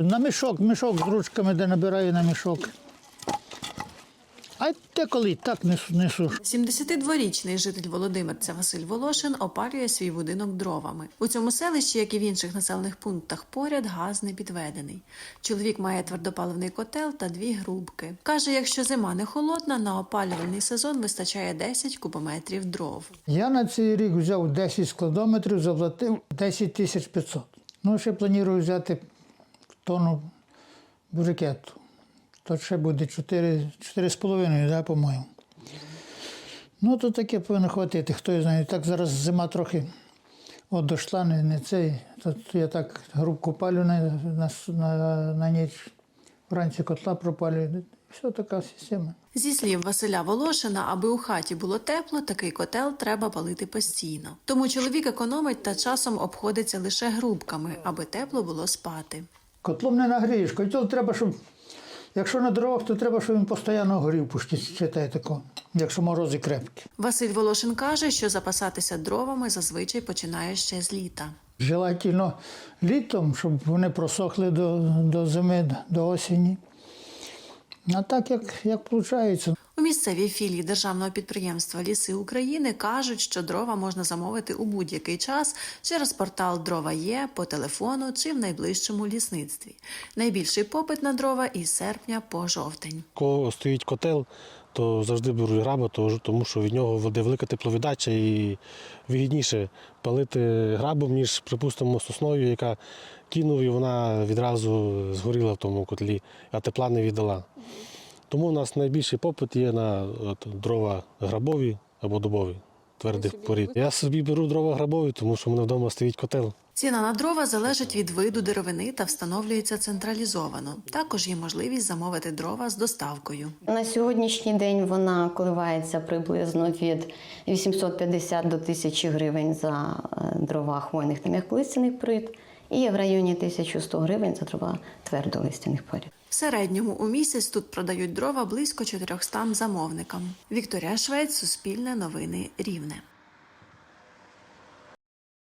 На мішок, мішок з ручками, де набираю на мішок. А те коли так несу, несу. 72-річний житель Володимирця Василь Волошин опалює свій будинок дровами. У цьому селищі, як і в інших населених пунктах, поряд газ не підведений. Чоловік має твердопаливний котел та дві грубки. Каже, якщо зима не холодна, на опалювальний сезон вистачає 10 кубометрів дров. Я на цей рік взяв 10 складометрів, заплатив 10 тисяч 500. Ну, ще планую взяти тонну брикету. То ще буде 4, 4,5, да, по-моєму. Ну, то таке повинно хватити, хто знає. Так зараз зима трохи от дошла, не, не цей. То я так грубку палю на, на, на, на ніч, вранці котла пропалюю. Все така система. Зі слів Василя Волошина, аби у хаті було тепло, такий котел треба палити постійно. Тому чоловік економить та часом обходиться лише грубками, аби тепло було спати. Котлом не нагрієш. Котел треба, щоб. Якщо на дровах, то треба, щоб він постійно горів, пушки читає тако, якщо морози крепкі. Василь Волошин каже, що запасатися дровами зазвичай починає ще з літа. Желательно літом, щоб вони просохли до, до зими, до осені. А так, як, як виходить. У місцевій філії державного підприємства Ліси України кажуть, що дрова можна замовити у будь-який час через портал Дрова є по телефону чи в найближчому лісництві. Найбільший попит на дрова із серпня по жовтень. Коли стоїть котел, то завжди беруть граба, то- тому що від нього веде велика тепловіддача і вигідніше палити грабом, ніж, припустимо, сосною, яка кинув і вона відразу згоріла в тому котлі, а тепла не віддала. Тому у нас найбільший попит є на от, дрова грабові або дубові твердих порід. Я собі беру дрова грабові, тому що в мене вдома стоїть котел. Ціна на дрова залежить від виду деревини та встановлюється централізовано. Також є можливість замовити дрова з доставкою. На сьогоднішній день вона коливається приблизно від 850 до 1000 гривень за е, дрова хвойних та м'яколистяних порід і в районі 1100 гривень за дрова твердолистяних порід. В середньому у місяць тут продають дрова близько 400 замовникам. Вікторія Швець, Суспільне новини Рівне.